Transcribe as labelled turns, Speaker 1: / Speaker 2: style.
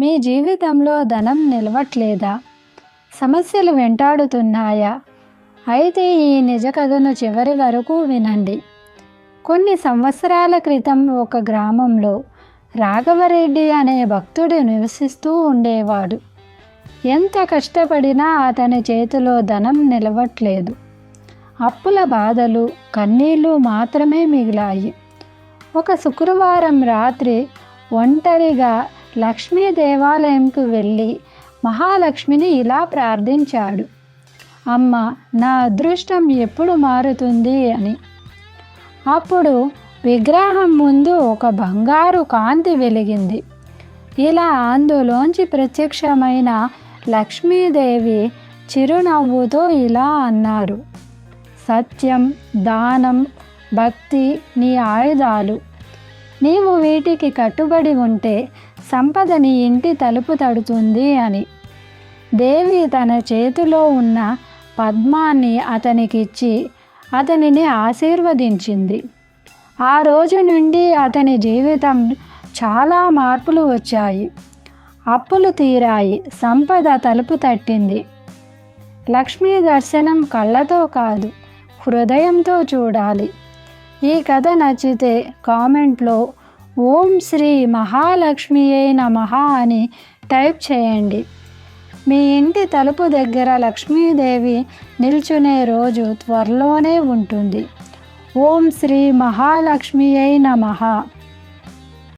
Speaker 1: మీ జీవితంలో ధనం నిలవట్లేదా? సమస్యలు వెంటాడుతున్నాయా? అయితే ఈ నిజ కథను చివరి వరకు వినండి. కొన్ని సంవత్సరాల క్రితం ఒక గ్రామంలో రాఘవరెడ్డి అనే భక్తుడు నివసిస్తూ ఉండేవాడు. ఎంత కష్టపడినా అతని చేతిలో ధనం నిలవట్లేదు. అప్పుల బాధలు కన్నీళ్ళు మాత్రమే మిగిలాయి. ఒక శుక్రవారం రాత్రి ఒంటరిగా లక్ష్మీ దేవాలయంకు వెళ్ళి మహాలక్ష్మిని ఇలా ప్రార్థించాడు. అమ్మ నా అదృష్టం ఎప్పుడు మారుతుంది? అని. అప్పుడు విగ్రహం ముందు ఒక బంగారు కాంతి వెలిగింది. ఇలా అందులోంచి ప్రత్యక్షమైన లక్ష్మీదేవి చిరునవ్వుతో ఇలా అన్నారు సత్యం దానం భక్తి నీ ఆయుధాలు. నీవు వీటికి కట్టుబడి ఉంటే సంపద నీ ఇంటి తలుపు తడుతుంది అని. దేవి తన చేతిలో ఉన్న పద్మాన్ని అతనికిచ్చి అతనిని ఆశీర్వదించింది. ఆ రోజు నుండి అతని జీవితం చాలా మార్పులు వచ్చాయి. అప్పులు తీరాయి. సంపద తలుపు తట్టింది. లక్ష్మీ దర్శనం కళ్ళతో కాదు హృదయంతో చూడాలి. ఈ కథ నచ్చితే కామెంట్లో ఓం శ్రీ మహాలక్ష్మియే నమ అని టైప్ చేయండి. మీ ఇంటి తలుపు దగ్గర లక్ష్మీదేవి నిల్చునే రోజు త్వరలోనే ఉంటుంది. ఓం శ్రీ మహాలక్ష్మియై నమ.